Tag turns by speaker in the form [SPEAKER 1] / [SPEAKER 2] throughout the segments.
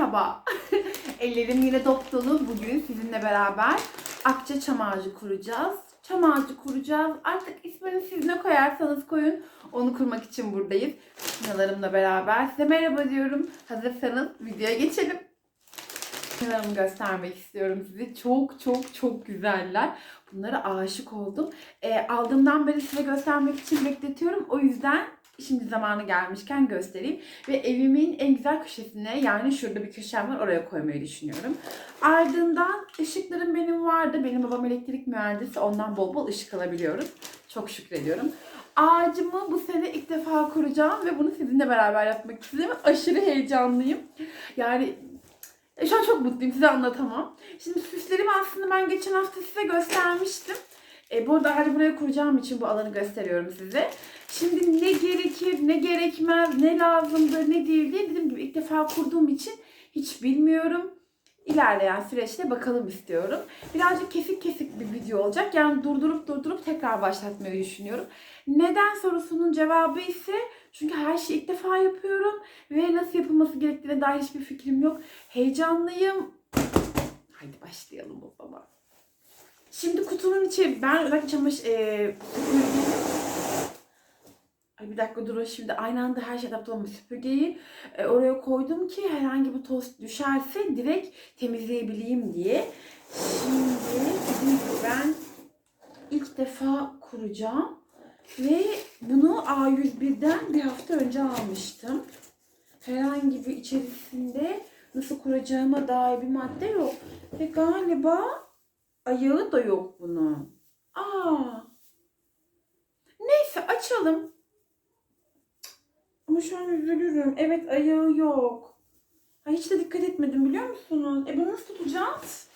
[SPEAKER 1] Merhaba. Ellerim yine dop dolu. Bugün sizinle beraber Akça çam ağacı kuracağız. Çam ağacı kuracağız. Artık ismini siz ne koyarsanız koyun. Onu kurmak için buradayız. Sinalarımla beraber size merhaba diyorum. Hazırsanız videoya geçelim. Sinalarımı göstermek istiyorum size. Çok çok çok güzeller. Bunlara aşık oldum. E, aldığımdan beri size göstermek için bekletiyorum. O yüzden şimdi zamanı gelmişken göstereyim. Ve evimin en güzel köşesine yani şurada bir köşem var oraya koymayı düşünüyorum. Ardından ışıklarım benim vardı. Benim babam elektrik mühendisi. Ondan bol bol ışık alabiliyoruz. Çok şükrediyorum. Ağacımı bu sene ilk defa kuracağım ve bunu sizinle beraber yapmak istedim. Aşırı heyecanlıyım. Yani e, şu an çok mutluyum. Size anlatamam. Şimdi süslerimi aslında ben geçen hafta size göstermiştim. E, burada hadi buraya kuracağım için bu alanı gösteriyorum size. Şimdi ne gerekir, ne gerekmez, ne lazımdır, ne değil diye dediğim gibi ilk defa kurduğum için hiç bilmiyorum. İlerleyen süreçte bakalım istiyorum. Birazcık kesik kesik bir video olacak. Yani durdurup durdurup tekrar başlatmayı düşünüyorum. Neden sorusunun cevabı ise çünkü her şeyi ilk defa yapıyorum ve nasıl yapılması gerektiğine dair hiçbir fikrim yok. Heyecanlıyım. Haydi başlayalım o zaman. Şimdi kutunun içi ben özellikle çamaşır e, Ay bir dakika durun şimdi aynı anda her şey adapte olmuş süpürgeyi e, oraya koydum ki herhangi bir toz düşerse direkt temizleyebileyim diye. Şimdi ben ilk defa kuracağım ve bunu A101'den bir hafta önce almıştım. Herhangi bir içerisinde nasıl kuracağıma dair bir madde yok. Ve galiba ayağı da yok bunun. Aa. Neyse açalım. Ama şu an üzülürüm. Evet ayağı yok. Ay hiç de dikkat etmedim biliyor musunuz? E bunu nasıl tutacağız?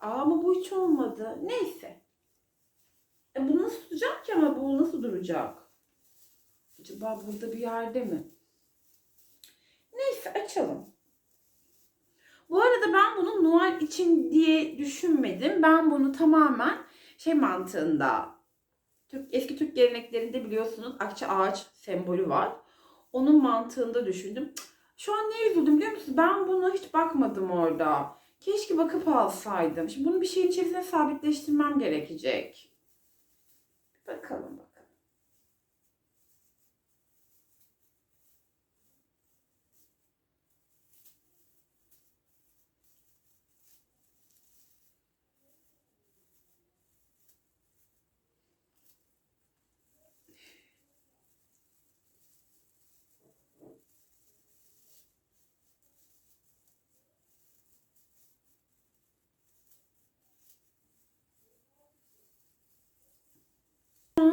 [SPEAKER 1] Aa ama bu hiç olmadı. Neyse. E bunu nasıl tutacağım ki ama bu nasıl duracak? Acaba burada bir yerde mi? Neyse açalım. Bu arada ben bunu Noel için diye düşünmedim. Ben bunu tamamen şey mantığında Türk, eski Türk geleneklerinde biliyorsunuz akça ağaç sembolü var. Onun mantığında düşündüm. Şu an niye üzüldüm biliyor musunuz? Ben buna hiç bakmadım orada. Keşke bakıp alsaydım. Şimdi bunu bir şeyin içerisine sabitleştirmem gerekecek. Bakalım bakalım.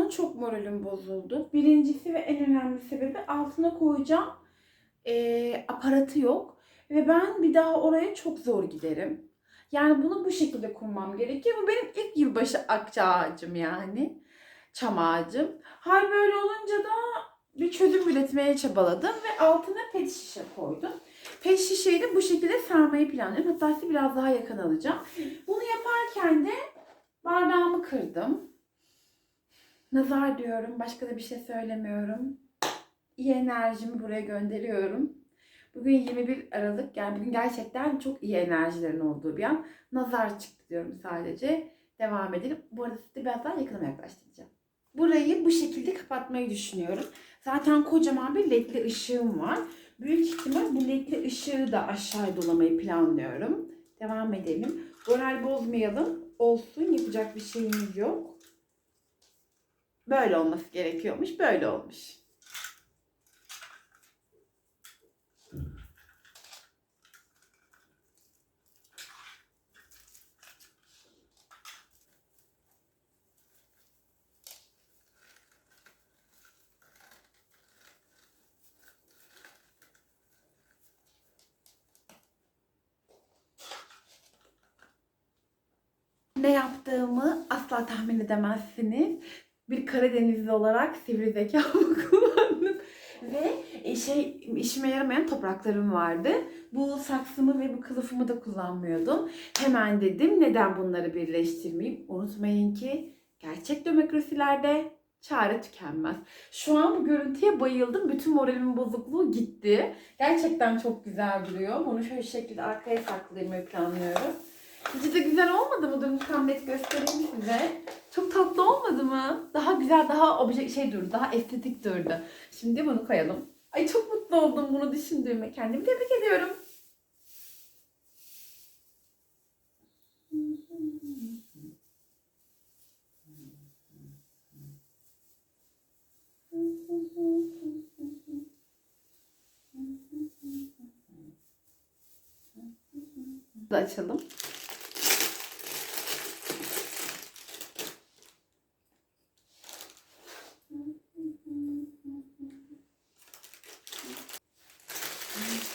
[SPEAKER 1] Çok moralim bozuldu. Birincisi ve en önemli sebebi altına koyacağım eee, aparatı yok. Ve ben bir daha oraya çok zor giderim. Yani bunu bu şekilde kurmam gerekiyor. Bu benim ilk yılbaşı akça ağacım yani. Çam ağacım. Hal böyle olunca da bir çözüm üretmeye çabaladım ve altına pet şişe koydum. Pet şişeyi de bu şekilde sarmayı planlıyorum. Hatta size biraz daha yakın alacağım. Bunu yaparken de bardağımı kırdım. Nazar diyorum. Başka da bir şey söylemiyorum. İyi enerjimi buraya gönderiyorum. Bugün 21 Aralık. Yani bugün gerçekten çok iyi enerjilerin olduğu bir an. Nazar çıktı diyorum sadece. Devam edelim. Bu arada sizi biraz daha yakınıma yaklaştıracağım. Burayı bu şekilde kapatmayı düşünüyorum. Zaten kocaman bir ledli ışığım var. Büyük ihtimal bu ledli ışığı da aşağı dolamayı planlıyorum. Devam edelim. Moral bozmayalım. Olsun. Yapacak bir şeyimiz yok. Böyle olması gerekiyormuş. Böyle olmuş. Ne yaptığımı asla tahmin edemezsiniz. Bir Karadenizli olarak sivri zekamı kullandım. Ve e, şey işime yaramayan topraklarım vardı. Bu saksımı ve bu kılıfımı da kullanmıyordum. Hemen dedim neden bunları birleştirmeyeyim. Unutmayın ki gerçek demokrasilerde çare tükenmez. Şu an bu görüntüye bayıldım. Bütün moralimin bozukluğu gitti. Gerçekten çok güzel duruyor. Bunu şöyle şekilde arkaya saklaymayı planlıyorum. Sizce de güzel olmadı mı? Tam net göstereyim size. Çok tatlı olmadı mı? Daha güzel, daha obje şey durdu, daha estetik durdu. Şimdi bunu koyalım. Ay çok mutlu oldum bunu düşündüğüme. Kendimi tebrik ediyorum. Açalım.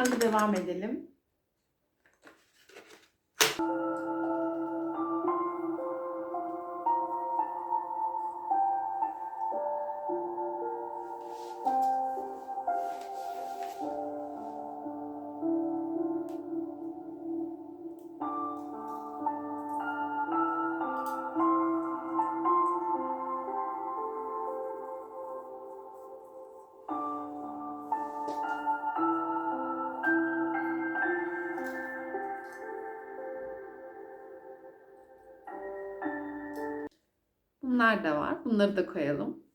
[SPEAKER 1] Hadi devam edelim. Bunlar da var. Bunları da koyalım.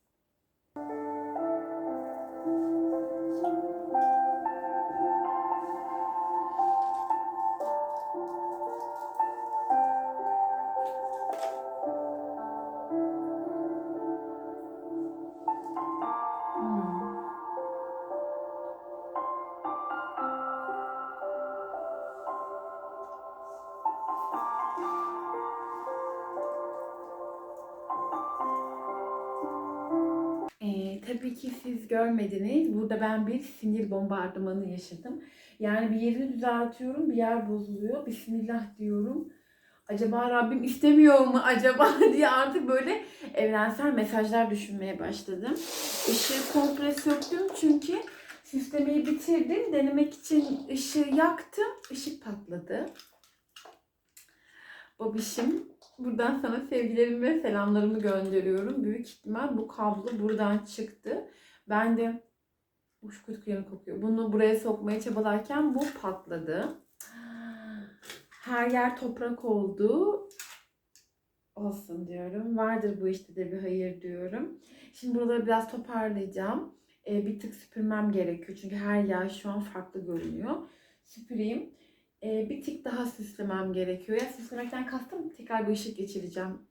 [SPEAKER 1] Tabii ki siz görmediniz. Burada ben bir sinir bombardımanı yaşadım. Yani bir yerini düzeltiyorum, bir yer bozuluyor. Bismillah diyorum. Acaba Rabbim istemiyor mu acaba diye artık böyle evrensel mesajlar düşünmeye başladım. Işığı komple söktüm çünkü süslemeyi bitirdim. Denemek için ışığı yaktım. Işık patladı. Babişim Buradan sana sevgilerimi ve selamlarımı gönderiyorum. Büyük ihtimal bu kablo buradan çıktı. Ben de uç kuytu yanı kokuyor. Bunu buraya sokmaya çabalarken bu patladı. Her yer toprak oldu. Olsun diyorum. Vardır bu işte de bir hayır diyorum. Şimdi buraları biraz toparlayacağım. Ee, bir tık süpürmem gerekiyor. Çünkü her yer şu an farklı görünüyor. Süpüreyim. Ee, bir tık daha süslemem gerekiyor. Ya süslemekten kastım tekrar bir ışık geçireceğim.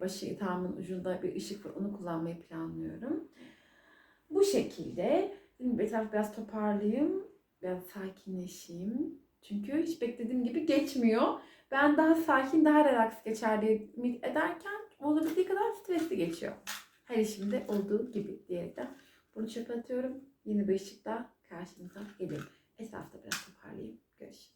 [SPEAKER 1] Başı itağımın ucunda bir ışık var. Onu kullanmayı planlıyorum. Bu şekilde. Etrafı biraz toparlayayım. Biraz sakinleşeyim. Çünkü hiç beklediğim gibi geçmiyor. Ben daha sakin, daha relax geçer diye ümit ederken olabildiği kadar stresli geçiyor. Her işimde olduğu gibi diyerekten bunu çöpe atıyorum. Yeni bir ışıkla karşınıza geliyorum. Etrafta biraz toparlayayım. Görüşürüz.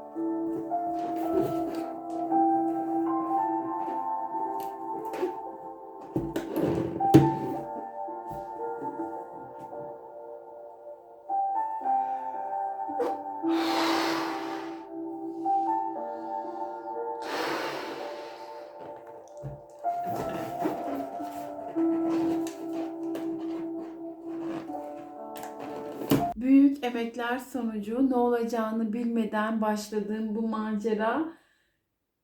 [SPEAKER 1] Büyük emekler sonucu ne olacağını bilmeden başladığım bu macera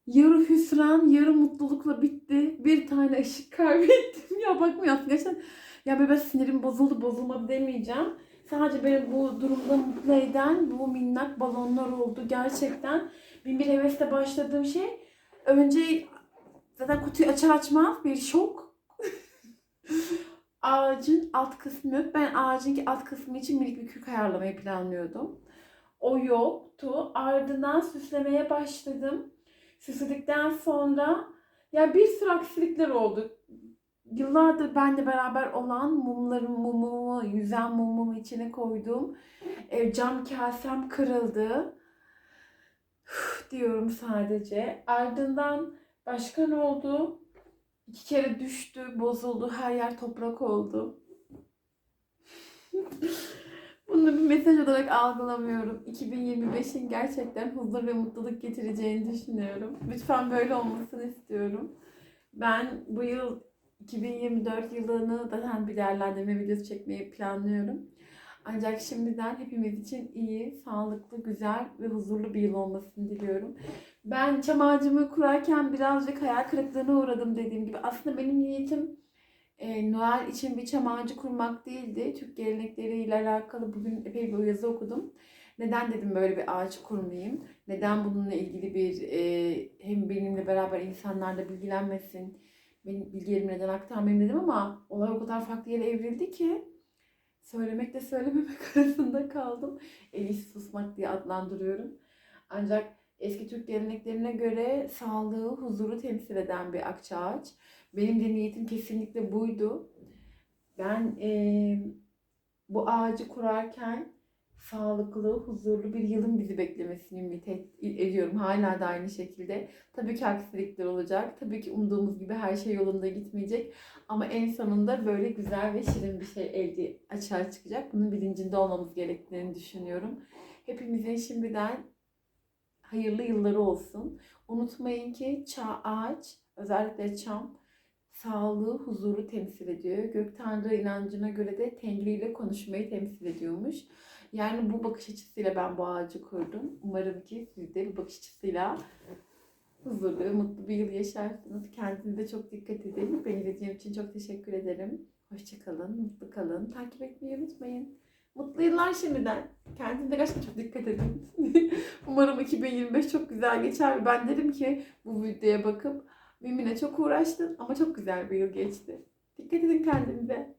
[SPEAKER 1] yarı hüsran, yarı mutlulukla bitti. Bir tane ışık kaybettim. ya bakmıyorsun gerçekten. Ya böyle sinirim bozuldu bozulmadı demeyeceğim. Sadece beni bu durumda mutlu eden bu minnak balonlar oldu. Gerçekten bin bir hevesle başladığım şey. Önce zaten kutuyu açar açmaz bir şok. ağacın alt kısmı yok. Ben ağacın alt kısmı için minik bir kök ayarlamayı planlıyordum. O yoktu. Ardından süslemeye başladım. Süsledikten sonra ya bir sürü aksilikler oldu. Yıllardır benle beraber olan mumların mumumu, yüzen mumumu içine koydum. E, cam kasem kırıldı. Üf, diyorum sadece. Ardından başka ne oldu? İki kere düştü, bozuldu, her yer toprak oldu. Bunu bir mesaj olarak algılamıyorum. 2025'in gerçekten huzur ve mutluluk getireceğini düşünüyorum. Lütfen böyle olmasını istiyorum. Ben bu yıl 2024 yılını da bir değerlendirme videosu çekmeyi planlıyorum. Ancak şimdiden hepimiz için iyi, sağlıklı, güzel ve huzurlu bir yıl olmasını diliyorum. Ben çam ağacımı kurarken birazcık hayal kırıklığına uğradım dediğim gibi. Aslında benim niyetim e, Noel için bir çam ağacı kurmak değildi. Türk gelenekleriyle alakalı bugün epey bir yazı okudum. Neden dedim böyle bir ağaç kurmayayım? Neden bununla ilgili bir e, hem benimle beraber insanlar da bilgilenmesin, benim bilgilerimi neden aktarmayayım dedim ama olay o kadar farklı yere evrildi ki söylemekle söylememek arasında kaldım. Elif susmak diye adlandırıyorum. Ancak eski Türk geleneklerine göre sağlığı, huzuru temsil eden bir akça ağaç. Benim de niyetim kesinlikle buydu. Ben eee, bu ağacı kurarken sağlıklı, huzurlu bir yılın bizi beklemesini ümit et- ediyorum. Hala da aynı şekilde. Tabii ki aksilikler olacak. Tabii ki umduğumuz gibi her şey yolunda gitmeyecek. Ama en sonunda böyle güzel ve şirin bir şey elde açığa çıkacak. Bunun bilincinde olmamız gerektiğini düşünüyorum. Hepimizin şimdiden hayırlı yılları olsun. Unutmayın ki çağ ağaç, özellikle çam sağlığı, huzuru temsil ediyor. Gök Tanrı inancına göre de Tengri ile konuşmayı temsil ediyormuş. Yani bu bakış açısıyla ben bu ağacı kurdum. Umarım ki siz de bu bakış açısıyla huzurlu ve mutlu bir yıl yaşarsınız. Kendinize çok dikkat edin. Beni izlediğiniz için çok teşekkür ederim. Hoşçakalın, mutlu kalın. Takip etmeyi unutmayın. Mutlu yıllar şimdiden. Kendinize gerçekten çok dikkat edin. Umarım 2025 çok güzel geçer. Ben derim ki bu videoya bakıp Mimine çok uğraştın ama çok güzel bir yıl geçti. Dikkat edin kendinize.